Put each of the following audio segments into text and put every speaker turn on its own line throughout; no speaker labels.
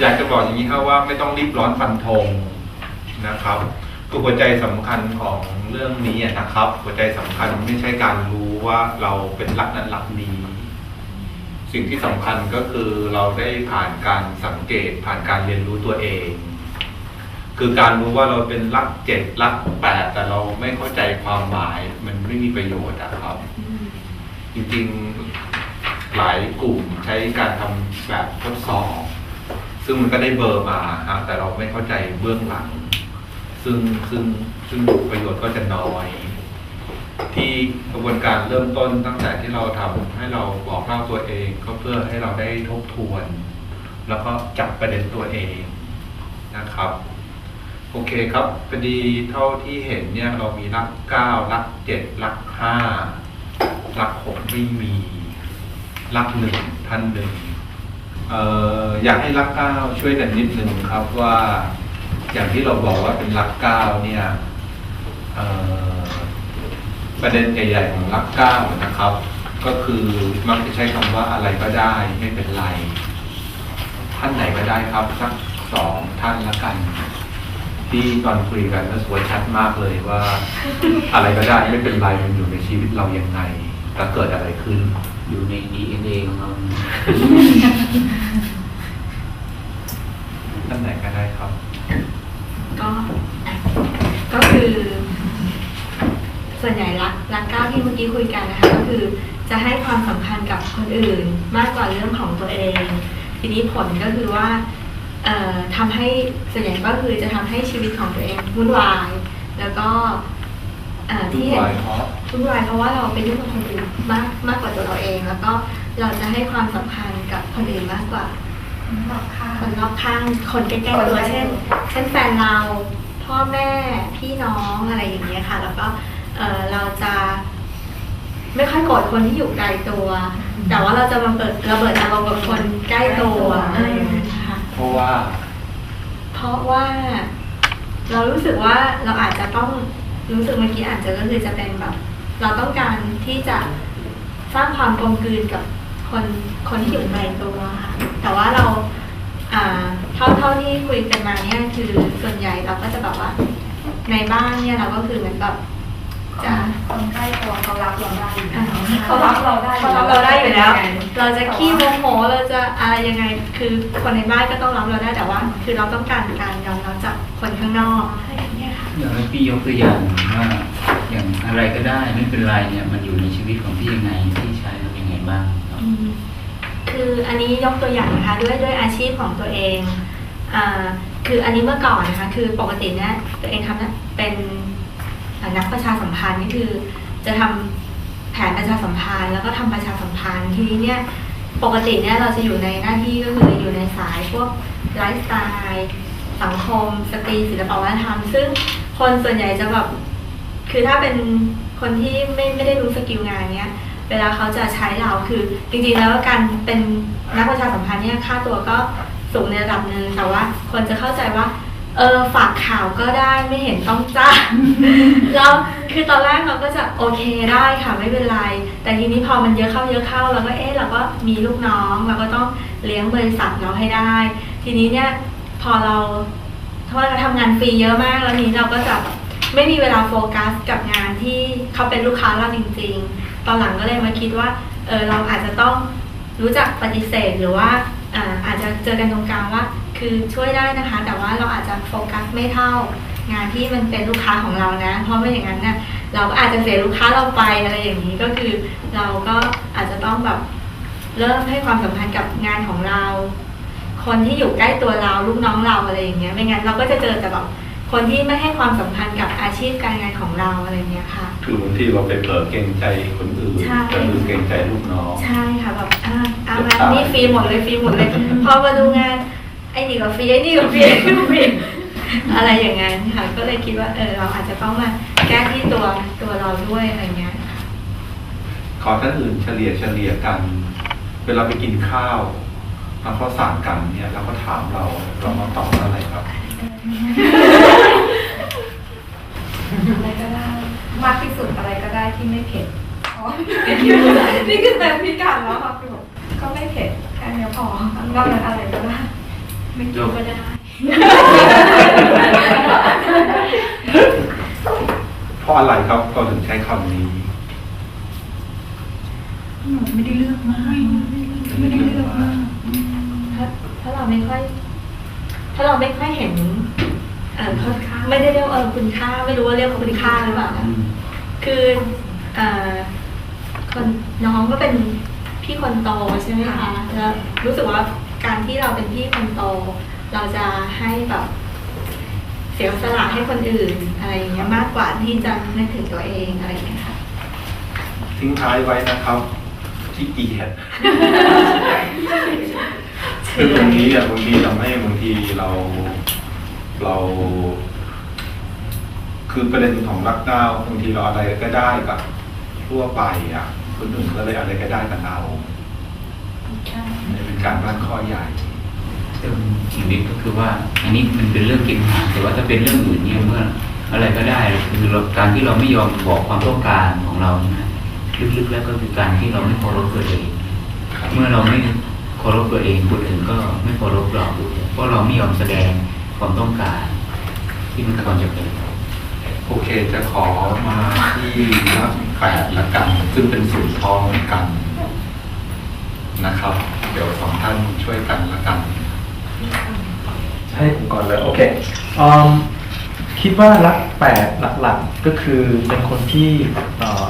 อยากจะบอกอย่างนี้ครับว่าไม่ต้องรีบร้อนฟันธงนะครับคือหัวใจสำคัญของเรื่องนี้นะครับ หัวใจสำคัญไม่ใช่การรู้ว่าเราเป็นรักนั้นรักนี้สิ่งที่สำคัญก็คือเราได้ผ่านการสังเกตผ่านการเรียนรู้ตัวเอง คือการรู้ว่าเราเป็นรักเจ็ดรักแปดแต่เราไม่เข้าใจความหมายมันไม่มีประโยชน์อะครับ จริงๆหลายกลุ่มใช้การทำแบบทดสอบ ซึ่งมันก็ได้เบอร์มาฮะแต่เราไม่เข้าใจเบื้องหลัง ซึ่งซึ่งซึ่งประโยชน์ก็จะน้อย ที่กระบวนการเริ่มต้นตั้งแต่ที่เราทำให้เราบอกเล่าตัวเอง ก็เพื่อให้เราได้ทบทวน แล้วก็จับประเด็นตัวเองนะครับ โอเคครับพอดีเท่าที่เห็นเนี่ยเรามีรักเก้ารักเจ็ดรักห้ารักหกไม่มี รักหนึ่งท่านหนึ่ง อ่ออยากให้รักเก้าช่วยกันนิดนึงครับว่าอย่างที่เราบอกว่าเป็นรักเก้าเนี่ยประเด็นใหญ่ๆของรักเก้านะครับ ก็คือมักจะใช้คำว่าอะไรก็ได้ไม่เป็นไร ท่านไหนก็ได้ครับสักสองท่านละกัน ที่ตอนคุยกันก็สวยชัดมากเลยว่า อะไรก็ได้ไม่เป็นไรมันอยู่ในชีวิตเรายังไงแล้วเกิดอะไรขึ้น
อยู่ใน DNA ของเรา
ท่านไหนก็ได้ครับ
ก็ก็คือ ส่วนใหญ่รักรักก้าวที่เมื่อกี้คุยกันนะคะ ก็คือจะให้ความสำคัญกับคนอื่นมากกว่าเรื่องของตัวเอง ทีนี้ผลก็คือว่าเอ่อทำให้ส่วนใหญ่ก็คือจะทำให้ชีวิตของตัวเองวุ่นวาย แล้วก็เอ่อ ที่เห็น
วุ่นวายเพราะ
วุ่นวายเพราะว่าเราไปยุ่งกับคนอื่นมากมากกว่าตัวเราเอง แล้วก็เราจะให้ความสำคัญกับคนอื่นมากกว่า
รอบข้าง
คนรอบข้างคนใกล้ๆตัวเช่นเช่นแฟนเราพ่อแม่พี่น้องอะไรอย่างเงี้ยค่ะ แล้วก็เออเราจะไม่ค่อยโกรธคนที่อยู่ไกลตัว แต่ว่าเราจะมาเปิดระเบิดอารมณ์กับคนใกล้ตัวอะไรอย่างเงี้ยค่ะ
เพราะว่า
เพราะว่า เรารู้สึกว่าเราอาจจะต้อง รู้สึกเมื่อกี้อาจจะก็คือจะเป็นแบบ เราต้องการที่จะสร้างความกลมกลืนกับคนคนที่อยู่ในตัวค่ะ แต่ว่าเราอ่าเท่าเท่าที่คุยกันมาเนี่ยคือส่วนใหญ่เราก็จะแบบว่า ในบ้านเนี่ยเราก็คือเหมือนแบบจะ
คนใกล้ตัวเขารับเราได้อยู่
อ่า
เขารับเราได้
เขารับเราได้อยู่แล้ว เราจะขี้โมโหเราจะอะไรยังไงคือคนในบ้านก็ต้องรับเราได้แต่ว่า คือเราต้องการการยอมรับจากคนข้างนอก อย่างเงี้ยค่ะ
อย่างให้พี่ยกตัวอย่างว่าอย่างอะไรก็ได้ไม่เป็นไรเนี่ยมันอยู่ในชีวิตของพี่ยังไงพี่ใช้มันยังไงบ้างครับ
อืมคืออันนี้ยกตัวอย่างนะคะด้วยด้วยอาชีพของตัวเองอคืออันนี้เมื่อก่อนนะคะคือปกติเนี่ยตัวเองทำนะเป็นนักประชาสัมพันธ์นี่คือ จะทำแผนประชาสัมพันธ์ แล้วก็ทำประชาสัมพันธ์ทีนี้เนี่ยปกติเนี่ยเราจะอยู่ในหน้าที่ก็คืออยู่ในสายพวกไลฟ์สไตล์สังคม สตรีศิลปวัฒนธรรม ซึ่ง คนส่วนใหญ่จะแบบคือถ้าเป็นคนที่ไม่ไม่ได้รู้สกิลงานเนี้ย เวลาเขาจะใช้เราคือจริงๆแล้วการเป็นนักประชาสัมพันธ์เนี่ยค่าตัวก็สูงในระดับหนึ่งแต่ว่าคนจะเข้าใจว่าเออฝากข่าวก็ได้ไม่เห็นต้องจ้างแล้วคือตอนแรกเราก็จะโอเคได้ค่ะไม่เป็นไร แต่ทีนี้พอมันเยอะเข้าเยอะเข้าเราก็เอ๊ะเราก็มีลูกน้องเราก็ต้องเลี้ยงบริษัทเราให้ได้ ทีนี้เนี่ยพอเรา โทษนะคะทำงานฟรีเยอะมากแล้วนี้เราก็จะไม่มีเวลาโฟกัสกับงานที่เขาเป็นลูกค้าเราจริง ๆ ตอนหลังก็เลยมาคิดว่าเออเราอาจจะต้องรู้จักปฏิเสธหรือว่าอาจจะเจอกันตรงกลางว่า คือช่วยได้นะคะ แต่ว่าเราอาจจะโฟกัสไม่เท่างานที่มันเป็นลูกค้าของเรานะ เพราะไม่อย่างนั้นเนี่ยเราก็อาจจะเสียลูกค้าเราไปอะไรอย่างนี้ก็คือ เราก็อาจจะต้องแบบเริ่มให้ความสำคัญกับงานของเรา คนที่อยู่ใกล้ตัวเราลูกน้องเราอะไรอย่างเงี้ย ไม่งั้นเราก็จะเจอแต่แบบคนที่ไม่ให้ความสำคัญกับอาชีพการงานของเราอะไรอย่างเงี้ยค่ะ
คือบางทีเราไปเผลอเกรงใจคนอื่น
ใช่
แต่ลืมเกรงใจลูกน้อง
ใช่ค่ะแบบอ่าเอางานนี่ฟรีหมดเลยฟรีหมดเลย พอมาดูงานไอ้นี่ก็ฟรีไอ้นี่ก็ฟรีไอ้นี่ก็ฟรีอะไรอย่างงั้นค่ะ ก็เลยคิดว่าเออเราอาจจะต้องมาแก้ที่ตัวตัวเราด้วยอะไรเงี้ยค่ะ
ขอท่านอื่นเฉลี่ยเฉลี่ยกัน เวลาไปกินข้าว แล้วเขาสั่งกันเนี่ยแล้วก็ถามเราเรามาตอบว่าอะไรครับ
อะไรก็ได้มากที่สุดอะไรก็ได้ที่ไม่เผ็ดอ๋อนี่คือแต่พิการแล้วค่ะคือแบบก็ไม่เผ็ดแค่เนี้ยพอนอกนั้นอะไรก็ได้
อ
ไม่คิดก็ได้
เพราะอะไรครับเราถึงใช้คำนี้
หนูไม่ได้เลือกมากไม่ได้เลือกมาก
ถ้าถ้าเราไม่ค่อย ถ้าเราไม่ค่อยเห็นเออเขาไม่ได้เรียกว่าเออคุณค่า ไม่รู้ว่าเรียกว่าคุณค่าหรือเปล่านะคือเอ่อคนน้องก็เป็นพี่คนโตใช่ไหมคะแล้วรู้สึกว่าการที่เราเป็นพี่คนโต เราจะให้แบบเสียสละให้คนอื่นอะไรอย่างเงี้ยมากกว่าที่จะนึกถึงตัวเองอะไรอย่างเงี้ยค่ะ
ทิ้งท้ายไว้นะครับที่เกียรติ คือตรงนี้อะบางทีทำให้บางทีเราเราคือประเด็นของรักเก้าบางทีเราอะไรก็ได้กับทั่วไปอะคนอื่นก็เลยอะไรก็ได้กับเราเนี่ยเป็นการบ้านข้อใหญ่
ซึ่งอีกนิดก็คือว่า อันนี้มันเป็นเรื่องกินอาหารแต่ว่าถ้าเป็นเรื่องอื่นเนี่ยเมื่อ อะไรก็ได้คือเราการที่เราไม่ยอมบอกความต้องการของเรานะลึกๆแล้วก็คือการที่เราไม่เคารพตัวเองเมื่อเราไม่ เคารพตัวเองคนอื่นก็ไม่เคารพเราด้วยเพราะเราไม่ยอมแสดงความต้องการ ที่มันควรจะเป็น
โอเคจะขอมาที่รักแปดละกัน ซึ่งเป็นสูตรทองเหมือนกันนะครับ เดี๋ยวสองท่านช่วยกันละกัน
ให้ผมก่อนเลย โอเคอืมคิดว่ารักแปดหลักๆ ก็คือเป็นคนที่เอ่อ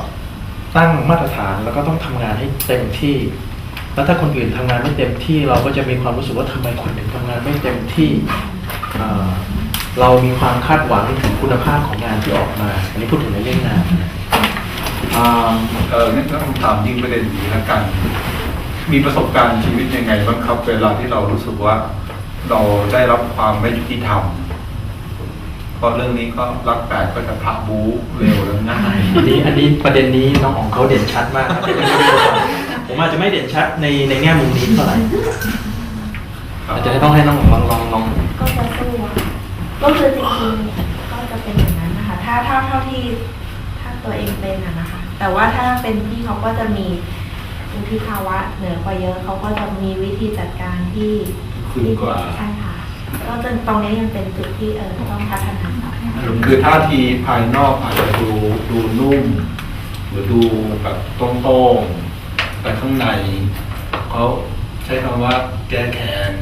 ตั้งมาตรฐานแล้วก็ต้องทำงานให้เต็มที่ แล้วถ้าคนอื่นทำงานไม่เต็มที่เราก็จะมีความรู้สึกว่าทำไมคนอื่นทำงานไม่เต็มที่เอ่อเรามีความคาดหวังถึงคุณภาพของงานที่ออกมา อันนี้พูดถึงในเรื่องงานนะอ่า
เอองั้นก็คำถามยิงประเด็นนี้ละกัน มีประสบการณ์ชีวิตยังไงบ้างครับเวลาที่เรารู้สึกว่า เราได้รับความไม่ยุติธรรมเพราะเรื่องนี้ก็รักแปดก็จะพะบูเร็วและง่าย
อันนี้อันนี้ประเด็นนี้น้องของเขาเด่นชัดมากครับ ผมอาจจะไม่เด่นชัดในในแง่มุมนี้เท่าไหร่
ครับ
อาจจะต้องให้น้องของลองลองลอง
ก็จะสู้อะค่ะก็คือจริงๆก็จะเป็นอย่างนั้นนะคะถ้าถ้าเท่าที่ถ้าตัวเองเป็นอะนะคะ แต่ว่าถ้าเป็นพี่เขาก็จะมีวุฒิภาวะเหนือกว่าเยอะเขาก็จะมีวิธีจัดการที่
ขึ้นกว่า
ใช่ค่ะก็จะตรงนี้ยังเป็นจุดที่เออต้องพัฒนาต่อ
คือท่าทีภายนอกอาจจะดูดูนุ่ม หรือดูแบบตรงๆ แต่ข้างในเขาใช้คำว่าแก้แค้น